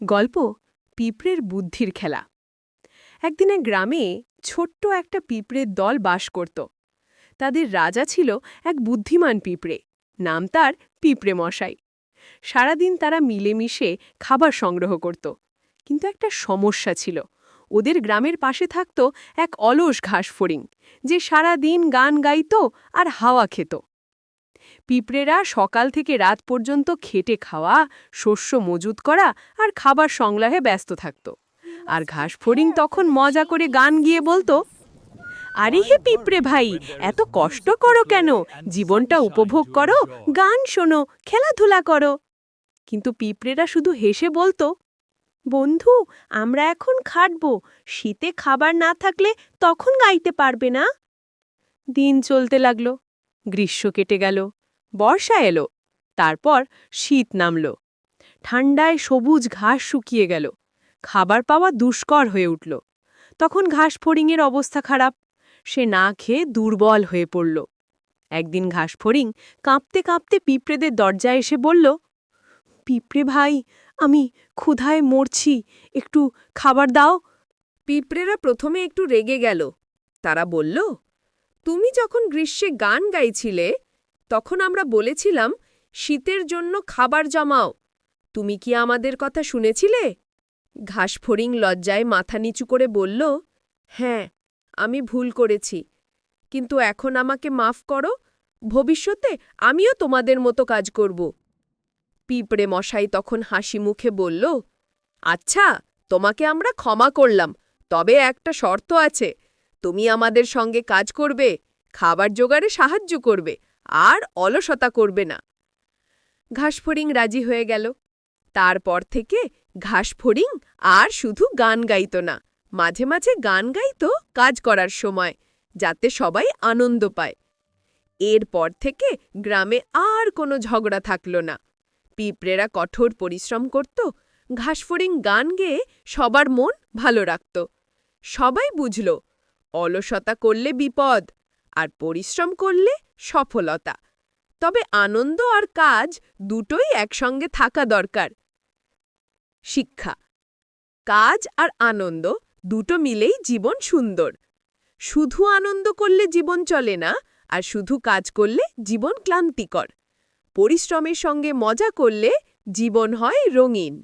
গল্প পিঁপড়ের বুদ্ধির খেলা। একদিনে গ্রামে ছোট্ট একটা পিঁপড়ের দল বাস করত। তাদের রাজা ছিল এক বুদ্ধিমান পিঁপড়ে, নাম তার পিঁপড়ে মশাই। সারাদিন তারা মিলেমিশে খাবার সংগ্রহ করত, কিন্তু একটা সমস্যা ছিল। ওদের গ্রামের পাশে থাকত এক অলস ঘাস ফড়িং, যে সারা দিন গান গাইত আর হাওয়া খেত। পিঁপড়েরা সকাল থেকে রাত পর্যন্ত খেটে খাওয়া, শস্য মজুত করা আর খাবার সংগ্রহে ব্যস্ত থাকত। আর ঘাস ফড়িং তখন মজা করে গান গিয়ে বলতো, আরে হে পিঁপড়ে ভাই, এত কষ্ট করো কেন? জীবনটা উপভোগ করো, গান শোনো, খেলাধুলা করো। কিন্তু পিঁপড়েরা শুধু হেসে বলতো, বন্ধু, আমরা এখন খাটব, শীতে খাবার না থাকলে তখন গাইতে পারবে না? দিন চলতে লাগল, গ্রীষ্ম কেটে গেল। বর্ষা এলো। তারপর শীত নামল। ঠান্ডায় সবুজ ঘাস শুকিয়ে গেল। খাবার পাওয়া দুষ্কর হয়ে উঠল। তখন ঘাস ফড়িংয়ের অবস্থা খারাপ। সে না খেয়ে দুর্বল হয়ে পড়ল। একদিন ঘাস ফড়িং কাঁপতে কাঁপতে পিঁপড়েদের দরজায় এসে বলল, পিঁপড়ে ভাই, আমি ক্ষুধায় মরছি। একটু খাবার দাও। পিঁপড়েরা প্রথমে একটু রেগে গেল। তারা বলল, তুমি যখন গ্রীষ্মে গান গাইছিলে তখন আমরা বলেছিলাম, শীতের জন্য খাবার জমাও। তুমি কি আমাদের কথা শুনেছিলে? ঘাসফড়িং লজ্জায় মাথা নিচু করে বলল হ্যাঁ আমি ভুল করেছি। কিন্তু এখন আমাকে মাফ করো, ভবিষ্যতে আমিও তোমাদের মতো কাজ করব। পিঁপড়ে মশাই তখন হাসি মুখে বলল আচ্ছা তোমাকে আমরা ক্ষমা করলাম, তবে একটা শর্ত আছে। তুমি আমাদের সঙ্গে কাজ করবে, খাবার জোগাড়ে সাহায্য করবে আর অলসতা করবে না। ঘাসফড়িং রাজি হয়ে গেল। তারপর থেকে ঘাসফড়িং আর শুধু গান গাইত না। মাঝে মাঝে গান গাইত কাজ করার সময়, যাতে সবাই আনন্দ পায়। এরপর থেকে গ্রামে আর কোনো ঝগড়া থাকল না। পিঁপড়েরা কঠোর পরিশ্রম করত। ঘাসফড়িং গান গেয়ে সবার মন ভালো রাখত। সবাই বুঝল, অলসতা করলে বিপদ আর পরিশ্রম করলে সফলতা। তবে আনন্দ আর কাজ দুটোই একসঙ্গে থাকা দরকার। শিক্ষা। কাজ আর আনন্দ দুটো মিলেই জীবন সুন্দর। শুধু আনন্দ করলে জীবন চলে না, আর শুধু কাজ করলে জীবন ক্লান্তিকর। পরিশ্রমের সঙ্গে মজা করলে জীবন হয় রঙিন।